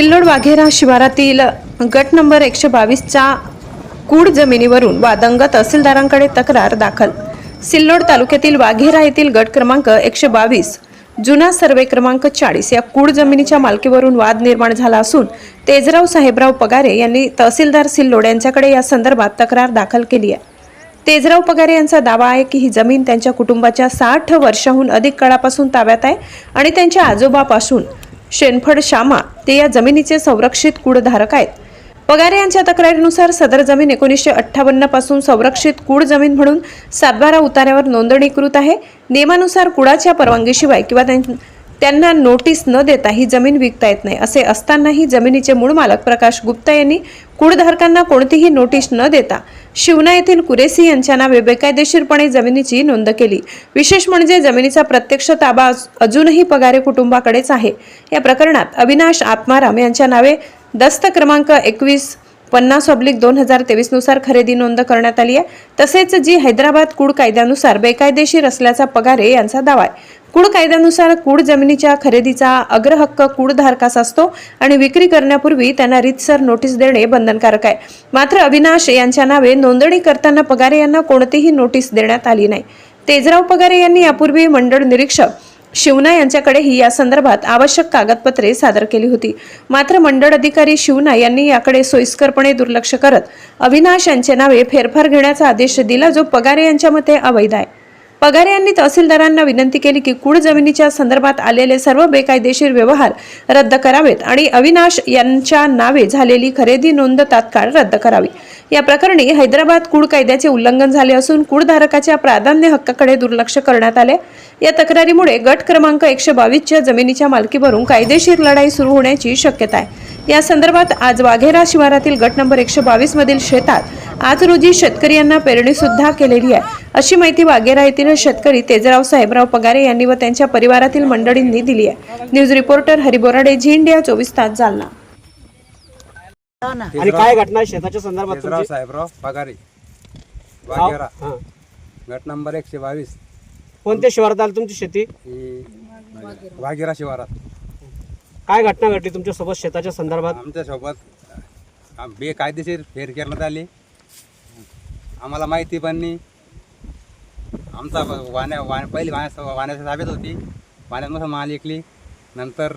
सिल्लोड वाघेरा शिवारातील गट नंबर एकशे बावीसच्या कूड जमिनीवरून वादंग तहसीलदारांकडे तक्रार दाखल. सिल्लोड तालुक्यातील वाघेरा येथील गट क्रमांक एकशे बावीस जुना सर्वे क्रमांक चाळीस या कूड जमिनीच्या मालकीवरून वाद निर्माण झाला असून तेजराव साहेबराव पगारे यांनी तहसीलदार सिल्लोड यांच्याकडे या संदर्भात तक्रार दाखल केली आहे. तेजराव पगारे यांचा दावा आहे की ही जमीन त्यांच्या कुटुंबाच्या साठ वर्षाहून अधिक काळापासून ताब्यात आहे आणि त्यांच्या आजोबापासून शेनफड शामा ते या जमिनीचे संरक्षित कूडधारक आहेत. पगारे यांच्या तक्रारीनुसार सदर जमीन एकोणीसशे अठ्ठावन्नपासून संरक्षित कूड जमीन म्हणून सातबारा उतार्यावर नोंदणीकृत आहे. नियमानुसार कुडाच्या परवानगीशिवाय किंवा त्यां- त्यांना नोटीस न देता ही जमीन विकता येत नाही. असे असतानाही जमिनीचे मूळ मालक प्रकाश गुप्ता यांनी कुडधारकांना कोणतीही नोटीस न देता शिवना येथील कुरेसी यांच्या नावे बेकायदेशीरपणे जमिनीची नोंद केली. विशेष म्हणजे जमिनीचा प्रत्यक्ष ताबा अजूनही पगारे कुटुंबाकडेच आहे. या प्रकरणात अविनाश आत्माराम यांच्या नावे दस्त क्रमांक एकवीस पन्नास ऑब्लिक दोन हजार तेवीसनुसार खरेदी नोंद करण्यात आली आहे. तसेच जी हैदराबाद कूड कायद्यानुसार बेकायदेशीर असल्याचा पगारे यांचा दावा आहे. कूड कायद्यानुसार कूड जमिनीच्या खरेदीचा अग्रहक्क कूडधारकास असतो आणि विक्री करण्यापूर्वी त्यांना रीतसर नोटीस देणे बंधनकारक आहे. मात्र अविनाश यांच्या नावे नोंदणी करताना पगारे यांना कोणतीही नोटीस देण्यात आली नाही. तेजराव पगारे यांनी यापूर्वी मंडळ निरीक्षक शिवना यांच्याकडेही या संदर्भात आवश्यक कागदपत्रे सादर केली होती. मात्र मंडळ अधिकारी शिवना यांनी याकडे सोयीस्करपणे दुर्लक्ष करत अविनाश यांचे नावे फेरफार घेण्याचा आदेश दिला जो पगारे यांच्या मते अवैध आहे. पगारे यांनी तहसीलदारांना विनंती केली की कुड जमिनीच्या संदर्भात आलेले सर्व बेकायदेशीर व्यवहार रद्द करावेत आणि अविनाश यांच्या नावे झालेली खरेदी नोंद तात्काळ रद्द करावी. या प्रकरणी हैदराबाद कूड कायद्याचे उल्लंघन झाले असून कूडधारकाच्या प्राधान्य हक्काकडे दुर्लक्ष करण्यात आले. या तक्रारीमुळे गट क्रमांक एकशे बावीसच्या जमिनीच्या मालकीवरून कायदेशीर लढाई सुरू होण्याची शक्यता आहे. या संदर्भात आज वाघेरा शिवारातील गट नंबर एकशे बावीस मधील शेतात आज रोजी शेतकरी यांना पेरणी सुद्धा केलेली आहे. अशी माहिती वाघेरा येथील शेतकरी तेजराव साहेबराव पगारे यांनी व त्यांच्या परिवारातील मंडळींनी दिली आहे. News reporter Hari Borade Zee India चोवीस तास जालना. आणि काय घटना शेताच्या संदर्भात केशवराव तुमची? साहेबराव पगारे. गाव? वाघेरा. हां. गट नंबर एकशे बावीस. कोणत्या शिवारात आली तुमची शेती? ही वाघेरा शिवारात. काय घटना घडली तुमच्यासोबत शेताच्या संदर्भात? आमच्यासोबत बेकायदेशीर फेर करण्यात आली आम्हाला माहिती पण नाही. आमचा ब- वाण्या वाण्या पहिली वाण्या वाण्याच्या ताब्यात होती. वाण्यात माल ऐकली नंतर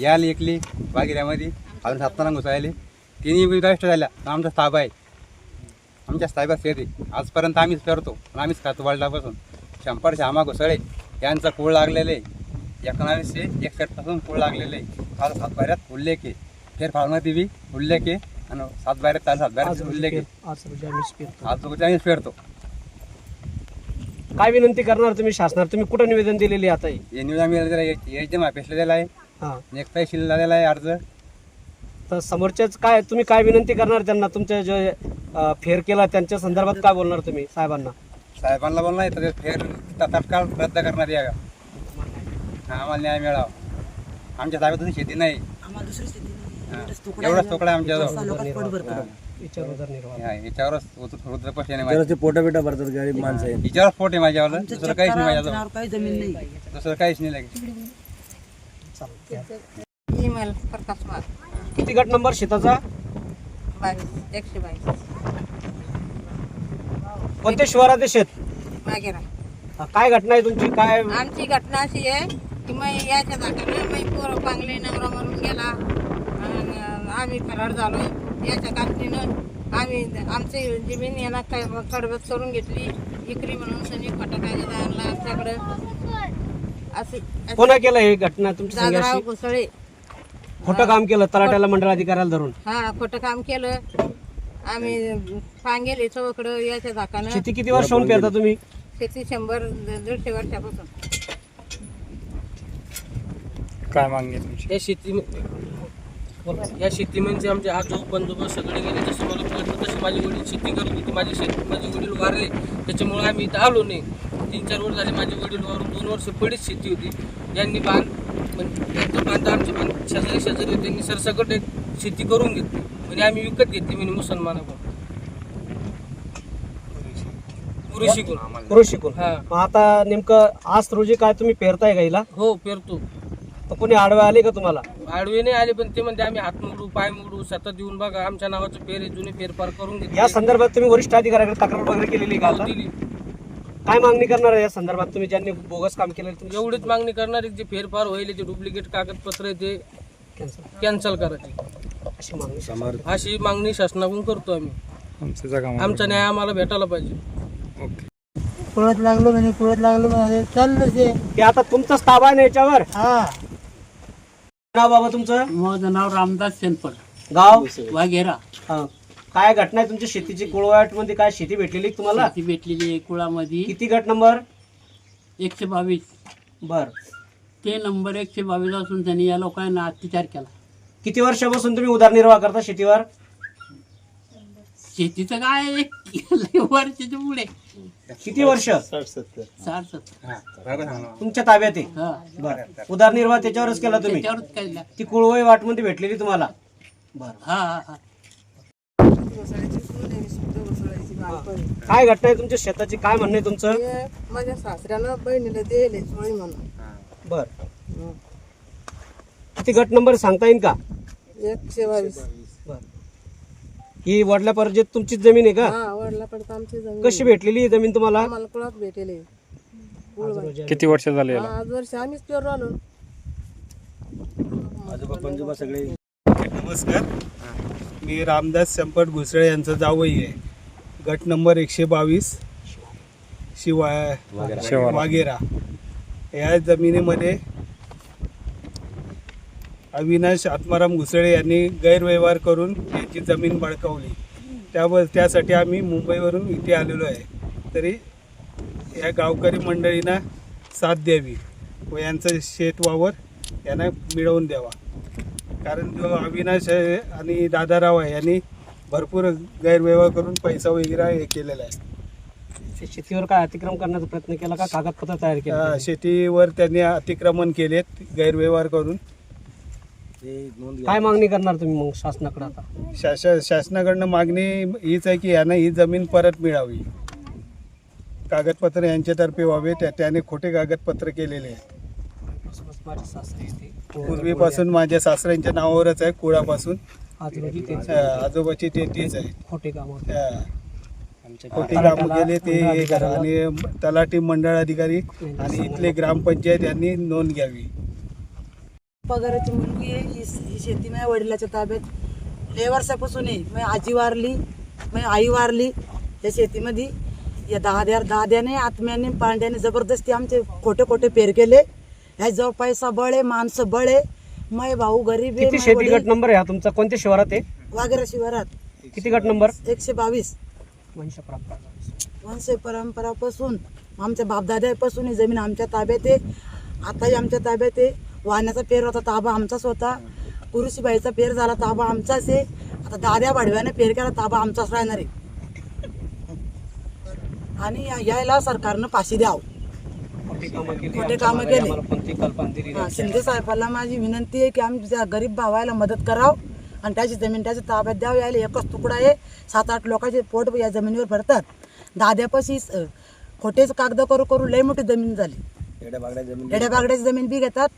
याल ऐकली वाघेऱ्यामध्ये. अजून सातारा घुसायली तिन्ही विधाष्ट झाल्या. तर आमचा ताबा आहे. आमच्या ताब्यात शेती आजपर्यंत आम्हीच करतो. आम्हीच खातो वडिलापासून शंपर श्यामा घुसळे. यांचा कूळ लागलेले एकोणावीसशे एकसष्टपासून कूळ लागलेले काल सातबाऱ्यात उल्लेख आहे. फेर फार्मती बी उल्लेख आहे. आणि सातबाऱ्यात चाल सातबाऱ्यात उल्लेख आहे. आज आम्हीच फेरतो. काय विनंती करणार तुम्ही? शासनावर तुम्ही कुठं निवेदन दिलेली आता ही? न्यूज आम्ही एच एम ऑफिसला दिला आहे. एक तहसीलला दिला आहे अर्ज. तर समोरच्याच काय तुम्ही काय विनंती करणार त्यांना? तुमच्या जे अं, फेर केला त्यांच्या संदर्भात काय बोलणार तुम्ही साहेबांना? साहेबांना बोलला नाही तर फेर तात्काळ रद्द करण्यात यावा हा, आम्हाला न्याय मिळावा. आमच्या ताब्यात शेती नाही. हा, एवढाच तुकडा आहे आमच्याजवळ हा. विचार हा, याच्यावरच रुद्र- रुद्रपक्षाने माझ्या पोटा बिटा भरतात गरीब माणसं आहेत. हिच्यावर स्फोट आहे माझ्यावर दुसरं काहीच नाही माझ्याजवळ. काही जमीन नाही. दुसरं काहीच नाही लागेल ईमेल प्रकाश मार किती गट नंबर शेताचा? बावीस एकशे बावीस. कोणत्या शिवारात आहे शेत हा, काय घटना आहे तुमची? काय? आमची घटना अशी आहे की मग याच्या जागाने मी पोरं पांगले नवरा मरून गेला. आम्ही फरार झालो याच्या कापणीनं आम्ही आमची जमीन यांना काय कडबत करून घेतली. इकरी म्हणून सनी फटाकायला आणला आमच्याकडं असे कोणा केलं हे घटना तुमच्या दादराव घुसळे खोटं काम केलं तलाट्याला मंडळ अधिकाऱ्याला धरून. हा खोटं काम केलं. आम्ही पांगेले चौकडं याच्या झाकानं. शेती किती वर्ष होऊन पेरता तुम्ही? शेती शंभर दीडशे वर्षापासून. काय मागणी तुमची? या शेती या शेती म्हणजे आमचे आजो बंदोबस्त सगळे गेले. जसं मला कळतं तसे माझे वडील शेती करत होते. माझे शेत माझे वडील वारले. त्याच्यामुळे आम्ही इथं आलो नाही. तीन चार वर्ष झाले माझे वडील वारून दोन वर्ष पडीच शेती होती. यांनी बांध म्हणजे त्यांचं बांध आमचे पण शेजारी शेजारी होते. त्यांनी सरसकट एक शेती करून घेतली. म्हणजे आम्ही विकत घेतली म्हणजे मुसलमानाकडून. पुरी शिकून पुरुष शिकून हा. मग आता नेमकं आज रोजी काय तुम्ही पेरताय गाईला? हो पेरतो. तर कोणी आडवे आले का तुम्हाला? आडवे नाही आले पण ते म्हणते आम्ही हात मोडू पाय मोडू सतत येऊन बघा. आमच्या नावाचं फेर आहे, जुने फेरफार करून घेतले. या संदर्भात तुम्ही वरिष्ठ अधिकाऱ्याकडे तक्रार वगैरे केलेली आहे का आता? दिली. काय मागणी करणार आहे या संदर्भात? तुम्ही ज्यांनी बोगस काम केलं तुम्ही एवढीच मागणी करणार जे फेरफार होईल ते डुप्लिकेट कागदपत्र आहे ते कॅन्सल करायचे. अशी मागणी अशी मागणी शासनाकडून करतो आम्ही. आमचं जागा आमचा न्याय आम्हाला भेटायला पाहिजे. पुळत लागलो म्हणजे पुळत लागलो म्हणजे चाललं ते. आता तुमचाच ताबा आहे ना याच्यावर? हा. नाव बाबा तुमचं? माझं नाव रामदास शेनपड गाव? वाघेरा. हा. काय घटना आहे तुमच्या शेतीची? कुळवाटमध्ये काय शेती भेटलेली का तुम्हाला? ती भेटलेली आहे कुळामध्ये. किती गट नंबर? एकशे बावीस. बर. ते नंबर एकशे बावीस असून त्यांनी या लोकांना अत्याचार केला. किती वर्षापासून तुम्ही उदरनिर्वाह करता शेतीवर? शेतीचं काय? लय वर्षाच्या पुढे. किती वर्ष? साठ सत्तर. तुमच्या ताब्यात आहे? हा. बर. उदरनिर्वाह त्याच्यावरच केला तुम्ही? त्याच्यावरच केला. ती कुळवई वाटमध्ये भेटलेली तुम्हाला? बर. हा हा हा. काय घटना आहे? तुमच्या शेताची? काय म्हणणं आहे तुमचं? हे माझ्या सासऱ्यानं बहिणीला दिले सोळी म्हणून. बर. किती गट नंबर सांगता येईल का? एकशे बावीस. बर. ही वडला परजेत तुमचीच जमीन आहे का? हा वडला पडता आमची जमीन कशी भेटलेली ही जमीन तुम्हाला? आम्हाला कुळात भेटेले. किती वर्ष झाले याला? आज वर्ष आम्हीच पेरू आलो. नमस्कार. मी रामदास संपट घुसळे यांचा जावई आहे. गट नंबर एकशे बावीस शिवा वाघेरा. या जमिनीमध्ये अविनाश आत्माराम घुसळे यांनी गैरव्यवहार करून याची जमीन बळकावली त्यावर त्यासाठी आम्ही मुंबईवरून इथे आलेलो आहे. तरी या गावकरी मंडळींना साथ द्यावी व यांचं शेत वावर यांना मिळवून द्यावा. कारण जो अविनाश आहे आणि दादाराव आहे यांनी भरपूर गैरव्यवहार करून पैसा वगैरे हे केलेला आहे. शेतीवर काय अतिक्रम करण्याचा प्रयत्न केला का? कागदपत्र तयार अं, केलं शेतीवर त्यांनी अतिक्रमण केलेत गैरव्यवहार करून. काय मागणी करणार तुम्ही मग शासनाकडे आता? शास शासनाकडनं मागणी हीच आहे की यांना ही जमीन परत मिळावी. कागदपत्र यांच्यातर्फे व्हावे त्या त्याने खोटे कागदपत्र केलेले आहेत. माझे सासरे इथे. पूर्वीपासून माझ्या सासऱ्यांच्या नावावरच आहे कुळापासून. आजूबाजू तेच आजोबाची ते तीच आहे. खोटे काम होते. अं, खोटी कामं केले ते हे आणि तलाठी मंडळ अधिकारी आणि इथले ग्रामपंचायत यांनी नोंद घ्यावी. पगाराची मुलगी आहे ही ही शेती माझ्या वडिलाच्या ताब्यात. लय वर्षापासून आहे. माझी आजी वारली माझी आई वारली या शेतीमध्ये. या दाद्या दाद्याने आत्म्याने पांड्याने जबरदस्ती आमचे खोटे खोटे पेर केले. ह्याच्यावर पैसा बळे माणसं बळे. मै भाऊ गरीब आहे, किती शेती वडील. गट नंबर आहे हा तुमचा? कोणत्या शिवारात आहे? वाघेरा शिवारात. किती गट नंबर? एकशे बावीस. वंश परंपरा. वंश परंपरापासून आमच्या बापदाद्यापासून ही जमीन आमच्या ताब्यात आहे. आताही आमच्या ताब्यात आहे. वाहण्याचा पेर होता ताबा आमचाच होता. कुरुशीबाईचा पेर झाला ताबा आमचाच आहे. आता दाद्या वाढव्याने पेर केला ताबा आमचाच राहणार आहे. आणि या- यायला सरकारनं फाशी द्यावं. खोटी कामं केली? खोटे आमच्या कामं मागे केले. आम्हाला कोणती कल्पना दिली हा, नाही. शिंदे साहेबांना माझी विनंती आहे की आमच्या गरीब भावायला मदत करावं आणि त्याची जमीन त्याच्या ताब्यात द्यावी. यायला एकच तुकडा आहे. सात आठ लोकांचे पोट या जमिनीवर भरतात. दाद्यापाशी अ, खोटेच कागद करू करू लय मोठी जमीन झाली. बागड्याची जमीन बी घेतात.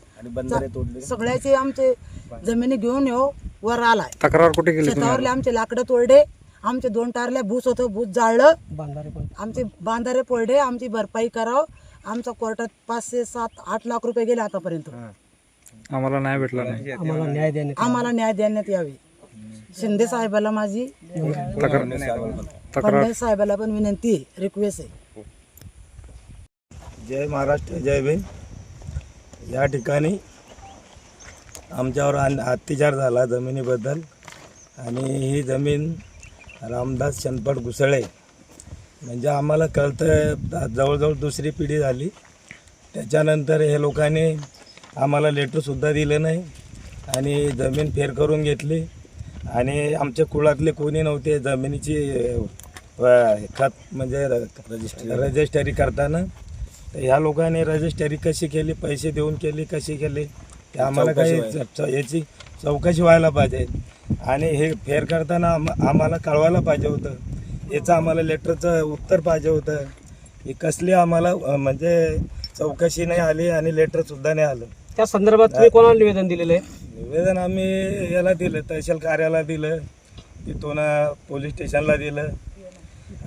सगळ्याचे आमचे जमिनी घेऊन येऊ वर आलाय. तक्रार कुठे केली शेतावरले आमचे लाकडं तोडले. आमचे दोन टारल्या भूस होतं भूस जाळलं. बांधारे पण आमचे बांधारे पडले आमची भरपाई करावं. आमचा कोर्टात पाचशे सात आठ लाख रुपये गेले आतापर्यंत. आम्हाला नाही भेटला नाही. आम्हाला न्याय देणे आम्हाला न्याय देण्यात यावी. शिंदे साहेबाला माझी तक्रार. तक्रार. फडणवीस साहेबाला पण विनंती आहे रिक्वेस्ट आहे. जय महाराष्ट्र जय भीम. या ठिकाणी आमच्यावर अन- अत्याचार झाला जमिनीबद्दल. आणि ही जमीन रामदास शनपट घुसळे म्हणजे आम्हाला कळतं जवळजवळ दुसरी पिढी झाली. त्याच्यानंतर हे लोकांनी आम्हाला लेटरसुद्धा दिलं नाही आणि जमीन फेर करून घेतली. आणि आमच्या कुळातले कोणी नव्हते जमिनीची खत म्हणजे रजिस्टरी करताना. तर ह्या लोकांनी रजिस्टरी कशी केली पैसे देऊन केली कशी केली ते आम्हाला काही याची चौकशी व्हायला पाहिजे. आणि हे फेर करताना आम आम्हाला कळवायला पाहिजे होतं. याचं आम्हाला लेटरचं उत्तर पाहिजे होतं. ही कसली आम्हाला अ, म्हणजे चौकशी नाही आली आणि लेटरसुद्धा नाही आलं. त्या संदर्भात तुम्ही कोणाला निवेदन दिलेलं आहे? निवेदन आम्ही याला दिलं तहसील कार्याला दिलं तिथून अ, पोलीस स्टेशनला दिलं.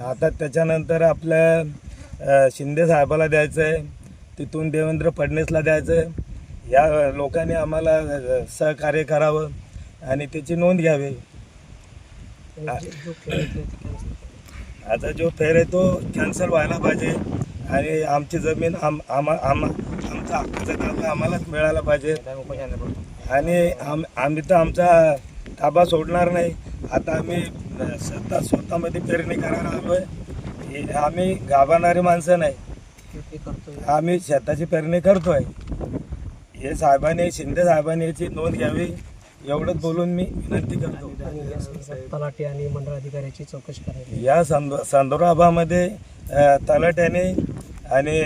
आता त्याच्यानंतर आपल्या अ, शिंदे साहेबाला द्यायचं आहे तिथून देवेंद्र फडणवीसला द्यायचं आहे या लोकांनी आम्हाला अ, सहकार्य करावं आणि त्याची नोंद घ्यावी. आता जो फेर आहे तो कॅन्सल व्हायला पाहिजे. आणि आमची जमीन आम आम्हा आम्हा आमचा हक्काचा ताबा आम्हालाच मिळायला पाहिजे. आणि आम आम्ही तर आमचा ताबा सोडणार नाही. आता आम्ही स्वतः स्वतःमध्ये पेरणी करायला आलो आहे आम्ही गाभाणारी माणसं नाही. आम्ही शेताची पेरणी करतोय. हे साहेबांनी शिंदे साहेबांनी याची नोंद घ्यावी. एवढंच बोलून मी विनंती करतो. तलाठी आणि मंडळ अधिकाऱ्याची चौकशी करायची. या संद संदर्भामध्ये अ, तलाट्याने आणि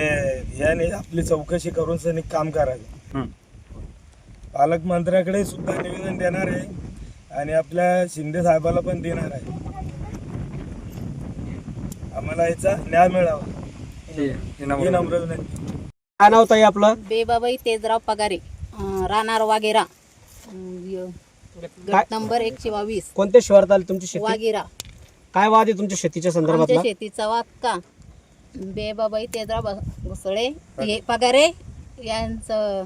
याने आपली चौकशी करून सनी काम करावे. हं. पालकमंत्र्याकडे सुद्धा निवेदन देणार आहे आणि आपल्या शिंदे साहेबाला पण देणार आहे. आम्हाला याचा न्याय मिळावा. हे- नंबर- नम्र विनंती. काय नाव ताई आपलं? बेबाबाई तेजराव पगारे राहणार वागेरा? गट नंबर एकशे बावीस. कोणत्या शहरात आली तुमची शेती? वागेरा काय वाद आहे तुमच्या शेतीच्या संदर्भातला? आमच्या शेतीचा वाद का? बेबाबाई तेजराव ब- घुसळे हे पगारे यांचं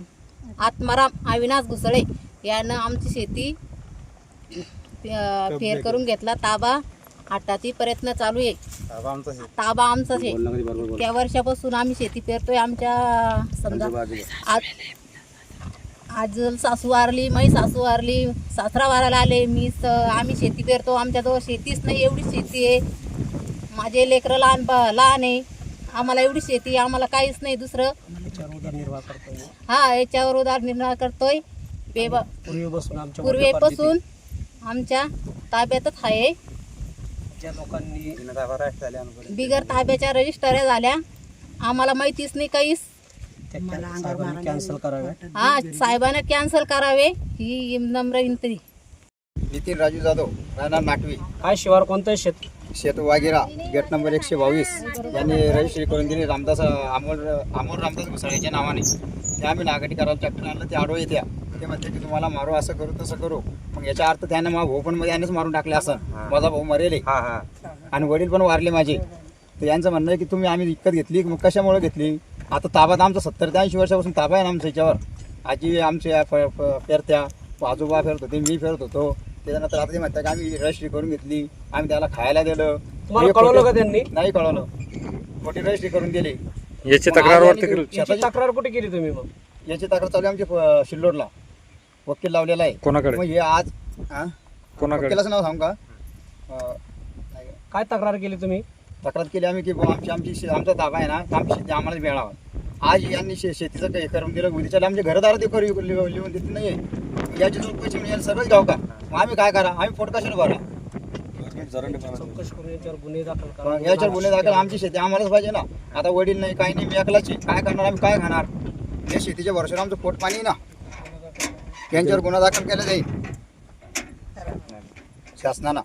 आत्माराम अविनाश घुसळे यानं आमची शेती अं, फेर करून घेतला. ताबा हाताती प्रयत्न चालू आहे. ताबा आमचाच आहे. त्या वर्षापासून आम्ही शेती पेरतोय आमच्या समजा. आज आज सासू वारली मै सासू वारली सासरा वारायला आले मी स आम्ही शेती पेरतो आमच्याजवळ शेतीच नाही एवढी शेती आहे. माझे लेकरं लहान ब लहान आहे. आम्हाला एवढी शेती आम्हाला काहीच नाही. दुसरं? हा याच्यावर उदारनिर्वाह करतोय. बेबा पूर्वीपासून आमच्या आमच्या ताब्यातच आहे. लोकांनी बिगर ताब्याच्या रजिस्टऱ्या झाल्या. आम्हाला माहितीच नाही काहीच. कॅन्सल कराव्या हा साहेबांना कॅन्सल करावे ही नम्र विनंती. नितीन राजू जाधव राहणार नाटवी काय शिवार कोणतं शेत शेत वागेरा गेट नंबर एकशे बावीस. यांनी रजिस्ट्री करून दिली रामदास अमोल अमोल रामदास घुसाळ्याच्या नावाने ते आम्ही नागरिक करायला ट्रॅक्टर आणलं ते आडो येत्या. ते म्हणते की तुम्हाला मारू असं करू तसं करू. मग याचा अर्थ त्यानं मग भाऊ पण मध्ये यानेच मारून टाकले असं. माझा भाऊ मरेल. आणि वडील पण वारले माझे. तर यांचं म्हणणं आहे की तुम्ही आम्ही विकत घेतली मग कशामुळे घेतली? आता ताबात आमचा सत्तर ते ऐंशी वर्षापासून ताबा आहे ना आमच्या याच्यावर. आजी आमच्या फ- फ- फेरत्या आजोबा फेरत होते मी फेरत होतो. त्याच्यानंतर आता ते म्हणतात की आम्ही रजिस्ट्री करून घेतली. आम्ही त्याला खायला दिलं. तुम्हाला हे कळवलं खोटे- का त्यांनी? नाही कळवलं. खोटी रजिस्ट्री करून दिली. याची मग तक्रार आज वरती यांनी- केली याची तक्रार कुठे केली तुम्ही मग? याची तक्रार चालू आहे आमच्या फ- सिल्लोडला वकील लावलेला आहे. कोणाकडे? मग हे आज हा? कोणाकडे? वकिलाचं नाव सांगू का? अं, नाही का? काय तक्रार केली तुम्ही? तक्रार केली आम्ही की बुवा आमची आमची शे- आमचा ताबा आहे ना तर आमची शेती आम्हाला मिळावा. आज यांनी शे शेतीचं काही करून दिलं उद्याच्याला आमच्या घरदार ते करू लिहून लिहून देत नाही याची जो पैसे मिळेल सगळंच घ्यावं का? मग आम्ही काय करा? आम्ही फोट कशाला भरा? चौकशी करून याच्यावर गुन्हे दाखल करा मग याच्यावर गुन्हे दाखल आमची शेती आम्हालाच पाहिजे ना. आता वडील नाही काही नाही मी एकलाच. आहे. काय करणार आम्ही? काय खाणार? या शेतीच्या वर्षावर आमचं पोट पाणी आहे ना. यांच्यावर गुन्हा दाखल केला जाईल. शासनानं.